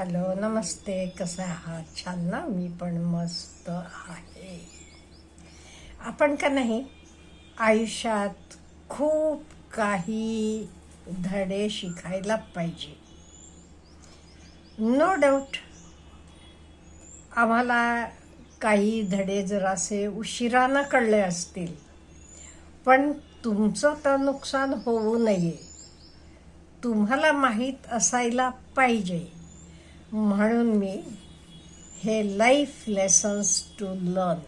Hello नमस्ते. कसं आहात? छान ना? मी पण मस्त आहे. आपण का नाही? आयुष्यात खूप काही धडे शिकायला पाहिजे. नो डाऊट आम्हाला काही धडे जरासे उशिरानं कळले असतील पण तुमचं तर नुकसान होऊ नये. तुम्हाला माहीत असायला पाहिजे. म्हणून मी हे लाईफ लेसन्स टू लर्न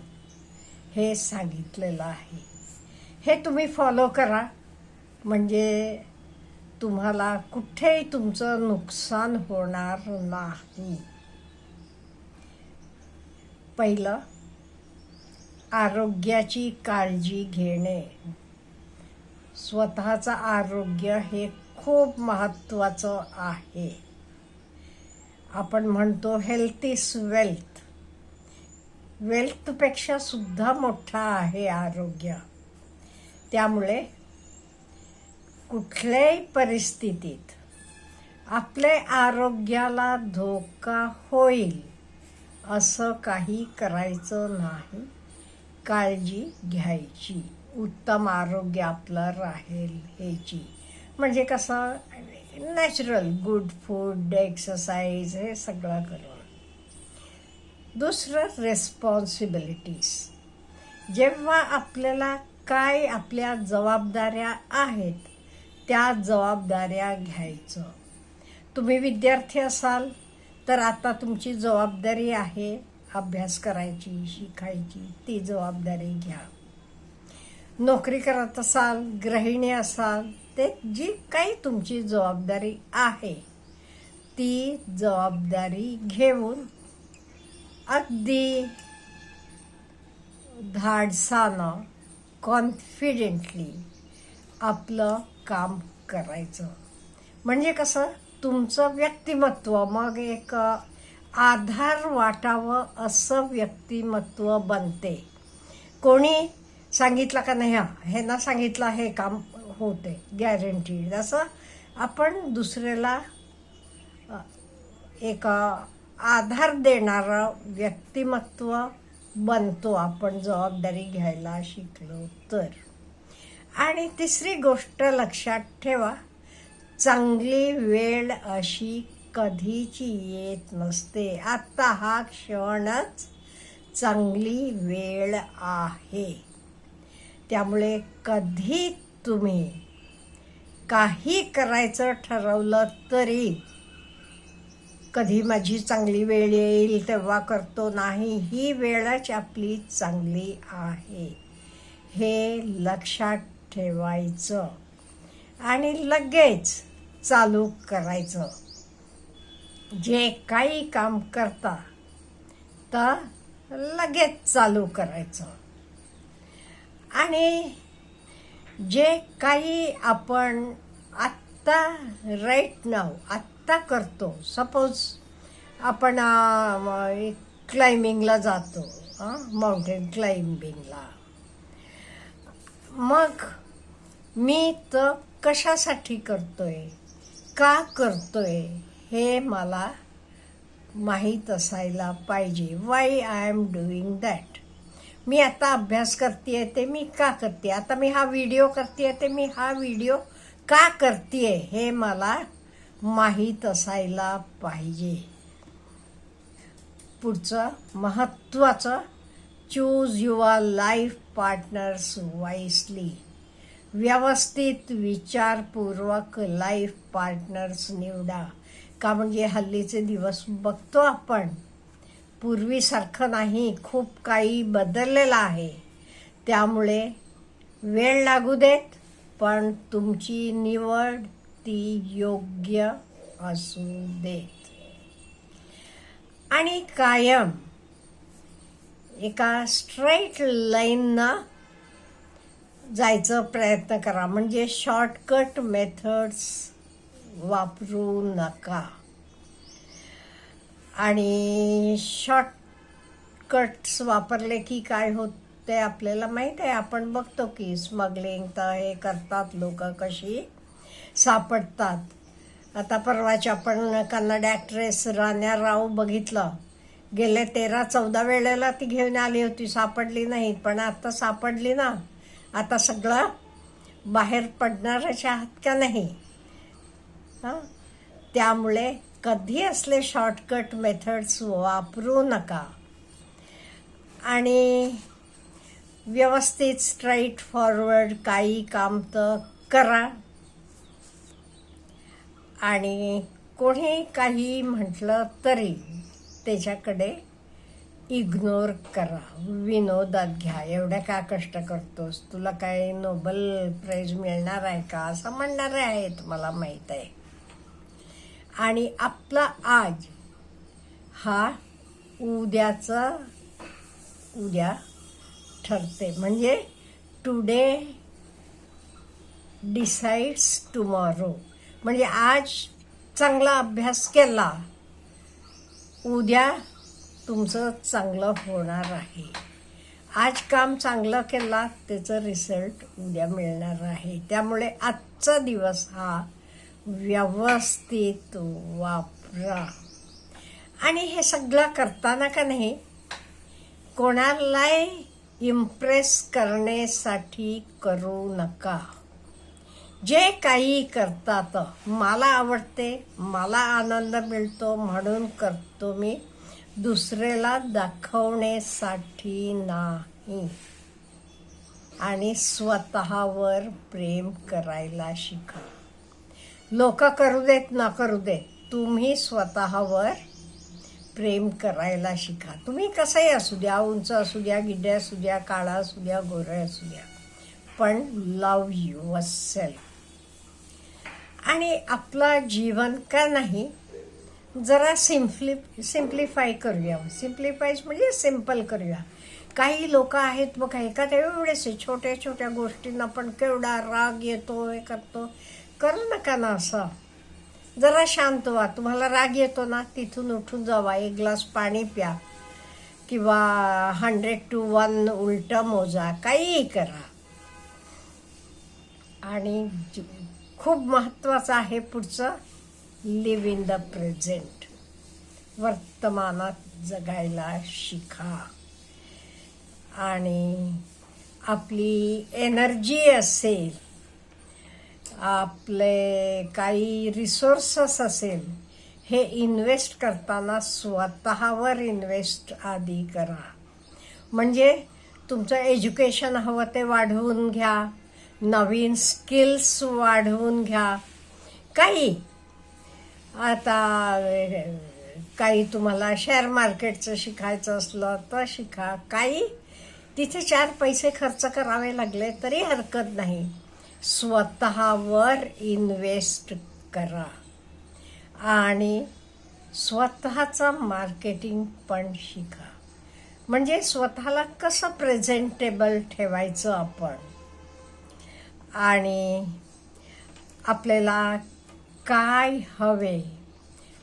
हे सांगितलेलं आहे. हे तुम्ही फॉलो करा. म्हणजे तुम्हाला कुठेही तुमचं नुकसान होणार नाही. पहिलं आरोग्याची काळजी घेणे. स्वतःचं आरोग्य हे खूप महत्त्वाचं आहे. आपण म्हणतो हेल्थ इज वेल्थ वेल्थपेक्षा सुद्धा मोठा आहे आरोग्य. त्यामुळे कुठल्याही परिस्थितीत आपले आरोग्याला धोका होईल असं काही करायचं नाही. काळजी घ्यायची. उत्तम आरोग्य आपलं राहील ह्याची. म्हणजे कसं नॅचरल गुड फूड एक्सरसाइज हे सगळं करून. दुसरं रेस्पॉन्सिबिलिटीज जेव्हा आपल्याला काय आपल्या जबाबदाऱ्या आहेत त्या जबाबदाऱ्या घ्यायचं. तुम्ही विद्यार्थी असाल तर आता तुमची जबाबदारी आहे अभ्यास करायची शिकायची ती जबाबदारी घ्या. नोकरी करत असाल गृहिणी असाल ते जी काही तुमची जबाबदारी आहे ती जबाबदारी घेऊन अगदी धाडसानं कॉन्फिडेंटली आपलं काम करायचं. म्हणजे कसं तुमचं व्यक्तिमत्व मग एक आधार वाटावं असं व्यक्तिमत्व बनते. कोणी सांगितलं का नाही हा हे ना सांगितलं हे काम? होते गॅरंटीड असं आपण दुसऱ्याला एक आधार देणारं व्यक्तिमत्व बनतो आपण जबाबदारी घ्यायला शिकलो तर. आणि तिसरी गोष्ट लक्षात ठेवा चांगली वेळ अशी कधीची येत नसते. आत्ता हा क्षणच चांगली वेळ आहे. त्यामुळे कधी तुम्ही. काही करायचं ठरवलं तरी कधी माझी चांगली वेळ येईल तेव्हा करतो नाही. ही वेळच आपली चांगली आहे. हे लक्षात ठेवायचं आणि लगेच चालू करायचं. जे काही काम करता तर लगेच चालू करायचं. आणि जे काही आपण आत्ता राईट नाव आत्ता करतो. सपोज आपण क्लाइम्बिंगला जातो माउंटेन क्लाइम्बिंगला मग मी तर कशासाठी करतोय? का करतोय? हे मला माहीत असायला पाहिजे. Why I am doing that मी आता अभ्यास करते ते मी का करते आता मी हा व्हिडिओ करते ते मी हा व्हिडिओ का करते हे मला माहीत असायला पाहिजे. पुढचं महत्त्वाचं choose your life partners wisely व्यवस्थित विचारपूर्वक लाईफ पार्टनर्स निवडा. का म्हणजे हल्लीचे दिवस बघतो आपण. पूर्वीसारखं नाही खूप काही बदललेलं आहे. त्यामुळे वेळ लागू देत पण तुमची निवड ती योग्य असू देत. आणि कायम एका स्ट्रेट लाईननं जायचं प्रयत्न करा. म्हणजे शॉर्टकट मेथड्स वापरू नका. आणि शॉर्टकट्स वापरले की काय होत ते आपल्याला माहीत आहे? आपण बघतो की स्मगलिंग तर हे करतात लोक कशी? सापडतात. आता परवाच आपण कन्नड ॲक्ट्रेस राण्या राव बघितलं. गेले तेरा चौदा वेळेला ती घेऊन आली होती. सापडली नाही पण आता सापडली ना. आता सगळं बाहेर पडणाऱ्याच्या आहात का नाही? हां? त्यामुळे कधी असले शॉर्टकट मेथड्स वापरू नका. आणि व्यवस्थित स्ट्राईट फॉरवर्ड काही काम तर करा. आणि कोणी काही म्हटलं तरी त्याच्याकडे इग्नोर करा. विनोदात घ्या. एवढ्या का कष्ट करतोस? तुला काय नोबल प्राईज मिळणार आहे का? असं म्हणणारे आहेत मला माहीत आहे. आणि आपला आज हा उद्याचा उद्या ठरते. म्हणजे टुडे डिसाईड्स टुमॉरो म्हणजे आज चांगला अभ्यास केला उद्या तुमचं चांगलं होणार आहे. आज काम चांगलं केला त्याचं रिझल्ट उद्या मिळणार आहे. त्यामुळे आजचा दिवस हा व्यवस्थित वापरा. आणि हे सगळं करताना का नाही कोणालाही इम्प्रेस करण्यासाठी करू नका. जे काही करतात मला आवडते मला आनंद मिळतो म्हणून करतो मी दुसऱ्याला दाखवण्यासाठी नाही. आणि स्वतःवर प्रेम करायला शिका. लोक करू देत ना करू देत. तुम्ही स्वतःवर प्रेम करायला शिका. तुम्ही कसंही असू द्या उंच असू द्या गिड्या असू द्या काळा असू द्या गोरे असू द्या. पण लव यू असेल आणि आपलं जीवन का नाही? जरा सिम्प्ली सिम्प्लिफाय करूया. सिम्प्लिफाय म्हणजे सिंपल करूया. काही लोक आहेत बघा एखाद्या एवढेसे छोट्या छोट्या गोष्टींना पण केवढा राग येतो हे करतो करू नका ना असं. जरा शांत व्हा. तुम्हाला राग येतो ना तिथून उठून जावा. एक ग्लास पाणी प्या. किंवा हंड्रेड टू वन उलटं मोजा. काहीही करा. आणि खूप महत्त्वाचं आहे पुढचं. लिव्ह इन द प्रेझेंट वर्तमानात जगायला शिका. आणि आपली एनर्जी असेल आपले काही रिसोर्सेस असेल हे इन्व्हेस्ट करताना स्वतःवर इन्व्हेस्ट आधी करा. म्हणजे तुमचं एज्युकेशन हवं ते वाढवून घ्या नवीन स्किल्स वाढवून घ्या. काही. आता काही तुम्हाला शेअर मार्केटचं शिकायचं असलं तर शिका. काही. तिथे चार पैसे खर्च करावे लागले तरी हरकत नाही. स्वतःवर इन्व्हेस्ट करा. आणि स्वतःचं मार्केटिंग पण शिका. म्हणजे स्वतःला कसं प्रेझेंटेबल ठेवायचं आपण? आणि आपल्याला काय हवे?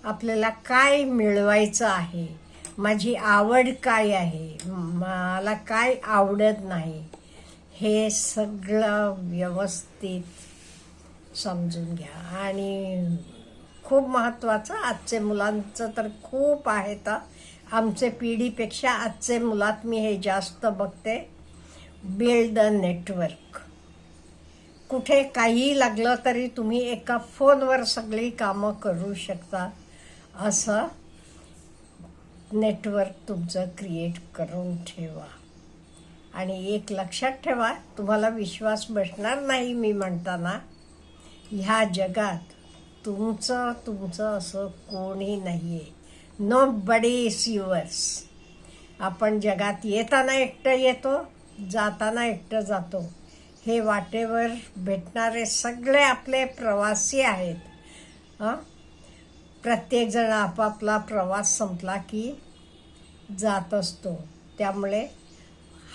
आपल्याला काय मिळवायचं आहे? माझी आवड काय आहे? मला काय आवडत नाही? हे सगळं व्यवस्थित समजून घ्या. आणि खूप महत्त्वाचं आजचे मुलांचं तर खूप आहे तर. आमचे पिढीपेक्षा आजचे मुलात मी हे जास्त बघते. बिल्ड द नेटवर्क कुठे काही लागलं तरी तुम्ही एका फोनवर सगळी कामं करू शकता. असं नेटवर्क तुमचं क्रिएट करून ठेवा. आणि एक लक्षात ठेवा तुम्हाला विश्वास बसणार नाही मी म्हणताना. ह्या जगात तुमचं तुमचं असं कोणी नाही आहे नो बडी इज युअर्स आपण जगात येताना एकटं येतो जाताना एकटं जातो. हे वाटेवर भेटणारे सगळे आपले प्रवासी आहेत. हं? प्रत्येकजण आपापला प्रवास संपला की जात असतो. त्यामुळे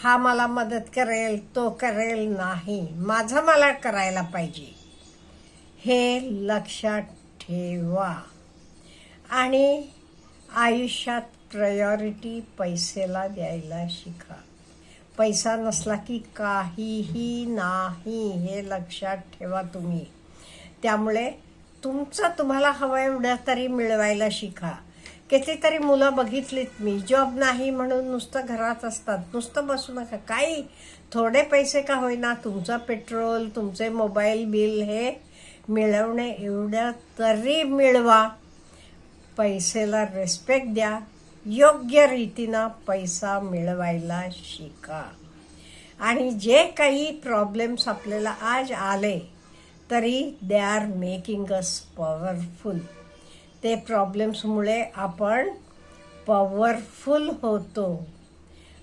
हा मला मदत करेल तो करेल नाही. माझं मला करायला पाहिजे. हे लक्षात ठेवा. आणि आयुष्यात प्रायोरिटी पैसेला द्यायला शिका. पैसा नसला की काहीही नाही हे लक्षात ठेवा तुम्ही. त्यामुळे तुमचं तुम्हाला हवं एवढं तरी मिळवायला शिका. कितीतरी मुलं बघितलीत मी. जॉब नाही म्हणून नुसतं घरात असतात. नुसतं बसू नका. काही थोडे पैसे का होईना तुमचं पेट्रोल तुमचे मोबाईल बिल हे मिळवणे एवढं तरी मिळवा. पैसेला रेस्पेक्ट द्या. योग्य रीतीनं पैसा मिळवायला शिका. आणि जे काही प्रॉब्लेम्स आपल्याला आज आले तरी they are making us powerful ते प्रॉब्लेम्समुळे आपण पॉवरफुल होतो.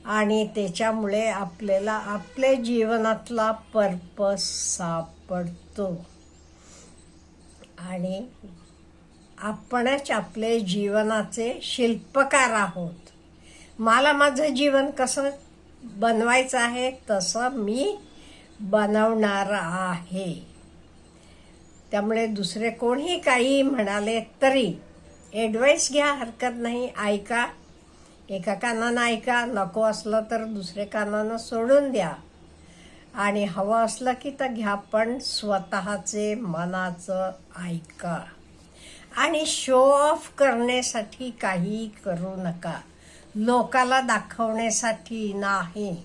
आणि त्याच्यामुळे आपल्याला आपल्या जीवनातला पर्पस सापडतो. आणि आपणच आपले जीवनाचे शिल्पकार आहोत. मला माझं जीवन कसं बनवायचं आहे तसं मी बनवणार आहे. त्यामुळे दुसरे कोणीही काही म्हणाले तरी ॲडवाईस घ्या हरकत नाही ऐका. एका कानानं ऐका नको असलं तर दुसरे कानानं सोडून द्या. आणि हवं असलं की तर घ्या पण स्वतःचे मनाचं ऐका. आणि शो ऑफ करण्यासाठी काही करू नका. लोकाला दाखवण्यासाठी नाही.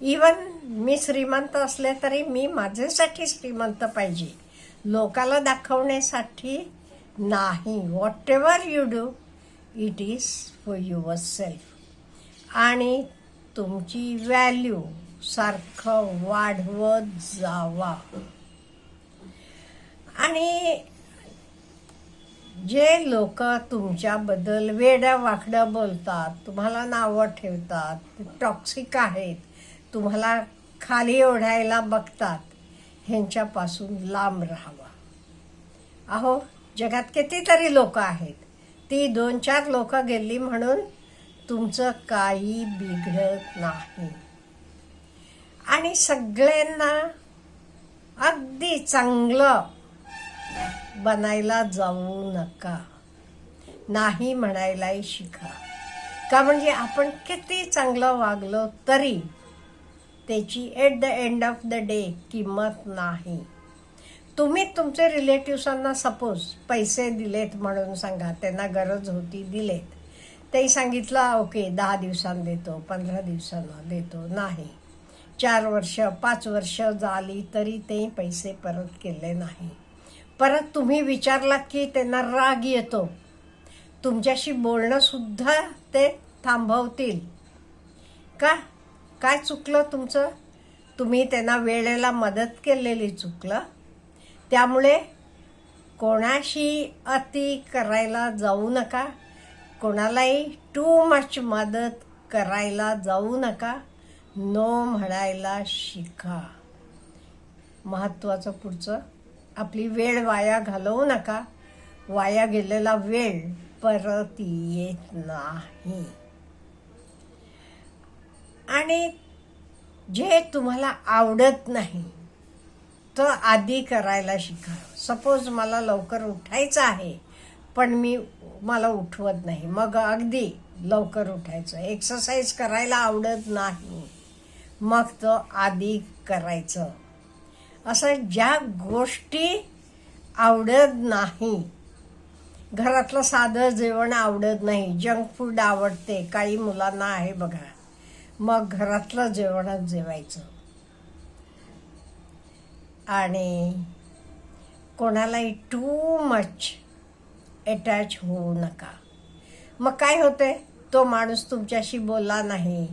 इवन मी श्रीमंत असले तरी मी माझ्यासाठी श्रीमंत पाहिजे. लोकाला दाखवण्यासाठी नाही. Whatever you do it is for yourself आणि तुमची व्हॅल्यू सारखं वाढवत जावा. आणि जे लोक तुमच्याबद्दल वेड्या वाकड्या बोलतात तुम्हाला नावं ठेवतात टॉक्सिक आहेत तुम्हाला खाली ओढायला बघतात ह्यांच्यापासून लांब राहावा. अहो जगात कितीतरी लोक आहेत. ती दोन चार लोक गेली म्हणून तुमचं काही बिघडत नाही. आणि सगळ्यांना अगदी चांगलं बनायला जाऊ नका. नाही म्हणायलाही शिका. का म्हणजे आपण किती चांगलं वागलो तरी त्याची at the end of the day किंमत नाही. तुम्ही तुमचे रिलेटिव्सांना सपोज पैसे दिलेत म्हणून सांगा त्यांना गरज होती दिलेत. ते सांगितलं ओके दहा दिवसांनी देतो पंधरा दिवसांना देतो. नाही. चार वर्ष पाच वर्ष झाली तरी ते पैसे परत केले नाही. परत तुम्ही विचारलात की त्यांना राग येतो. तुमच्याशी बोलणंसुद्धा ते थांबवतील. का? काय चुकलं तुमचं? तुम्ही त्यांना वेळेला मदत केलेली चुकलं. त्यामुळे कोणाशी अति करायला जाऊ नका. कोणालाही टू मच मदत करायला जाऊ नका. नो म्हणायला शिका. महत्त्वाचं पुढचं आपली वेळ वाया घालवू नका. वाया गेलेला वेळ परत येत नाही. आणि जे तुम्हाला आवडत नाही तर आधी करायला शिका. सपोज मला लवकर उठायचं आहे पण मी मला उठवत नाही. मग अगदी लवकर उठायचं. एक्सरसाइज करायला आवडत नाही. मग तो आधी करायचं. असं ज्या गोष्टी आवडत नाही घरातलं साधं जेवण आवडत नाही जंक फूड आवडते काही मुलांना आहे बघा. मग घरातलं जेवणच जेवायचं. आणि कोणालाही टू मच अटॅच होऊ नका. मग काय होते तो माणूस तुमच्याशी बोलला नाही.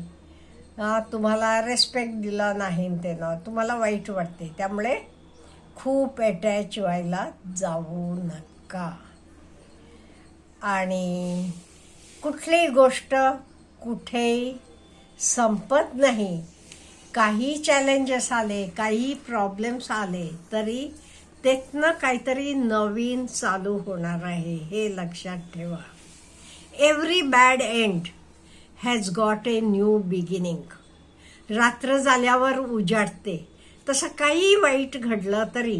तुम्हाला रेस्पेक्ट दिला नाही त्यानं. तुम्हाला वाईट वाटते. त्यामुळे खूप अटॅच व्हायला जाऊ नका. आणि कुठलीही गोष्ट कुठेही संपत नाही. काही चॅलेंजेस आले काही प्रॉब्लेम्स आले तरी त्यातनं काहीतरी नवीन चालू होणार आहे हे लक्षात ठेवा. Every bad end has got a new beginning रात्र झाल्यावर उजाडते. तसं काही वाईट घडलं तरी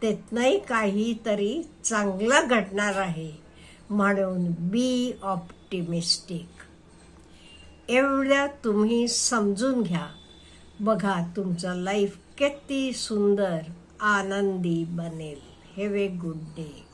त्यातनंही काहीतरी चांगलं घडणार आहे. म्हणून बी ऑप्टिमिस्टिक एवढ्या तुम्ही समजून घ्या. बघा तुमचं लाईफ किती सुंदर आनंदी बनेल. Have a good day